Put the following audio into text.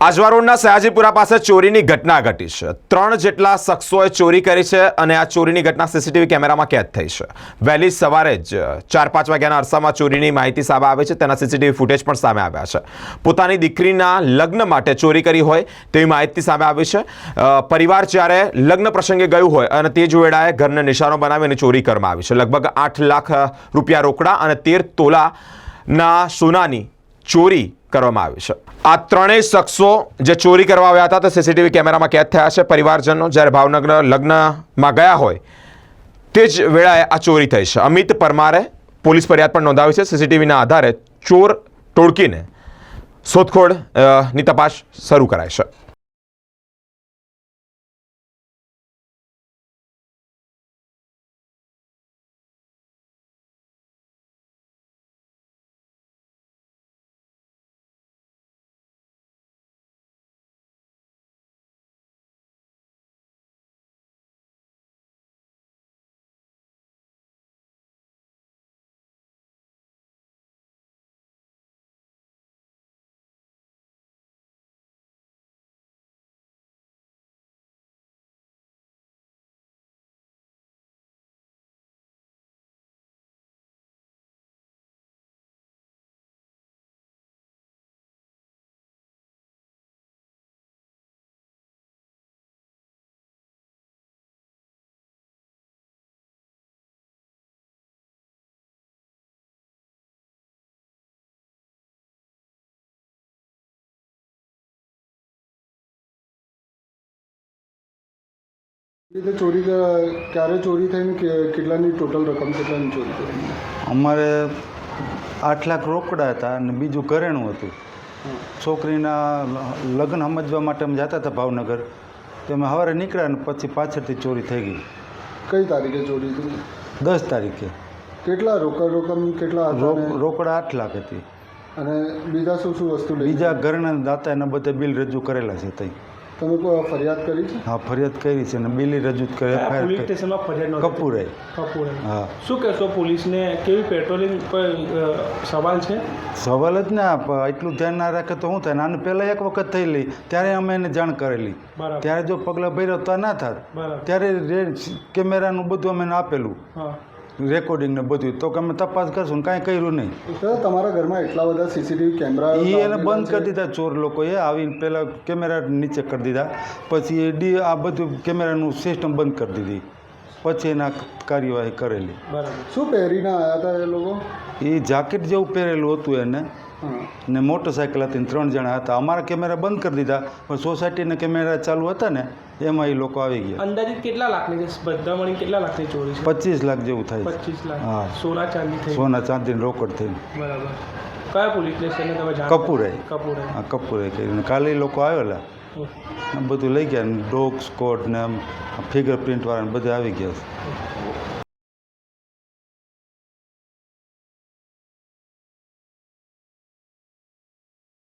આજવા રોડના સયાજીપુરા પાસે ચોરીની ઘટના ઘટી છે. ત્રણ જેટલા શખ્સોએ ચોરી કરી છે અને આ ચોરીની ઘટના સીસીટીવી કેમેરામાં કેદ થઈ છે. વહેલી સવારે જ ચાર પાંચ વાગ્યાના અરસામાં ચોરીની માહિતી સામે આવે છે. તેના સીસીટીવી ફૂટેજ પણ સામે આવ્યા છે. પોતાની દીકરીના લગ્ન માટે ચોરી કરી હોય તેવી માહિતી સામે આવી છે. પરિવાર જ્યારે લગ્ન પ્રસંગે ગયું હોય અને તે જ વેળાએ ઘરને નિશાનો બનાવી અને ચોરી કરવામાં આવી છે. લગભગ આઠ લાખ રૂપિયા રોકડા અને તેર તોલાના સોનાની ચોરી કરવામાં આવી છે. આ ત્રણેય શખ્સો જે ચોરી કરવા આવ્યા હતા, તે સીસીટીવી કેમેરામાં કેદ થયા છે. પરિવારજનો જ્યારે ભાવનગર લગ્નમાં ગયા હોય, તે જ વેળાએ આ ચોરી થઈ છે. અમિત પરમારે પોલીસ ફરિયાદ પણ નોંધાવી છે. સીસીટીવીના આધારે ચોર ટોળકીને શોધખોળની તપાસ શરૂ કરાઈ છે. રીતે ચોરી ક્યારે ચોરી થઈને કેટલાની ટોટલ રકમ કેટલાની ચોરી થઈ અમારે આઠ લાખ રોકડા હતા અને બીજું ઘરેણું હતું. છોકરીના લગ્ન સમજવા માટે અમે જતા હતા ભાવનગર. તો અમે સવારે નીકળ્યા ને પછી પાછળથી ચોરી થઈ ગઈ. કઈ તારીખે ચોરી થઈ? દસ તારીખે. કેટલા રોકડ રકમ કેટલા રોકડા આઠ લાખ હતી. અને બીજા શું શું વસ્તુ બીજા ઘરના દાતા એના બધા બિલ રજૂ કરેલા છે તઈ. તમે કોઈ ફરિયાદ કરી છે? હા ફરિયાદ કરી છે અને બિલી રજૂ કરી પોલીસ. સ્ટેશનમાં ફરિયાદ નોંધી. કપૂરે કપૂરે હા. શું કહેશો પોલીસને? કેવી પેટ્રોલિંગ પર સવાલ છે? સવાલ જ ના એટલું ધ્યાન ના રાખે તો શું થાય. આને પહેલાં એક વખત થયેલી ત્યારે અમે એને જાણ કરેલી ત્યારે જો પગલાં ભર્યો ના થાત. ત્યારે કેમેરાનું બધું અમે આપેલું. હા. રેકોર્ડિંગ ને બધું. તો અમે તપાસ કરશું ને કાંઈ કર્યું નહીં. તમારા ઘરમાં એટલા બધા સીસીટીવી કેમેરા એ એને બંધ કરી દીધા ચોર લોકોએ આવીને પહેલાં કેમેરા નીચે કરી દીધા. પછી એ ડી આ બધું કેમેરાનું સિસ્ટમ બંધ કરી દીધી. પછી એના કાર્યવાહી કરેલી. બરાબર. શું પહેરીને આવ્યા હતા એ લોકો? એ જાકેટ જેવું પહેરેલું હતું એને. ને મોટરસાઇકલ હતી ત્રણ જણા હતા. અમારા કેમેરા બંધ કરી દીધા. પણ સોસાયટીના કેમેરા ચાલુ હતા ને એમાં એ લોકો આવી ગયા. અંદાજિત કેટલા લાખની બધા મળીને કેટલા લાખની ચોરી છે? પચીસ લાખ જેવું થાય પચીસ લાખ. હા. સોના ચાંદી થઈ. સોના ચાંદીને રોકડ થઈને. બરાબર. કયા પોલીસ સ્ટેશનને તમે કપૂરે. કપૂરે. હા કપૂરે કરીને કાલે લોકો આવેલા. બધું લઈ ગયા. ડોગ સ્કોટ ને આમ ફિંગર પ્રિન્ટ વાળા બધા આવી ગયા.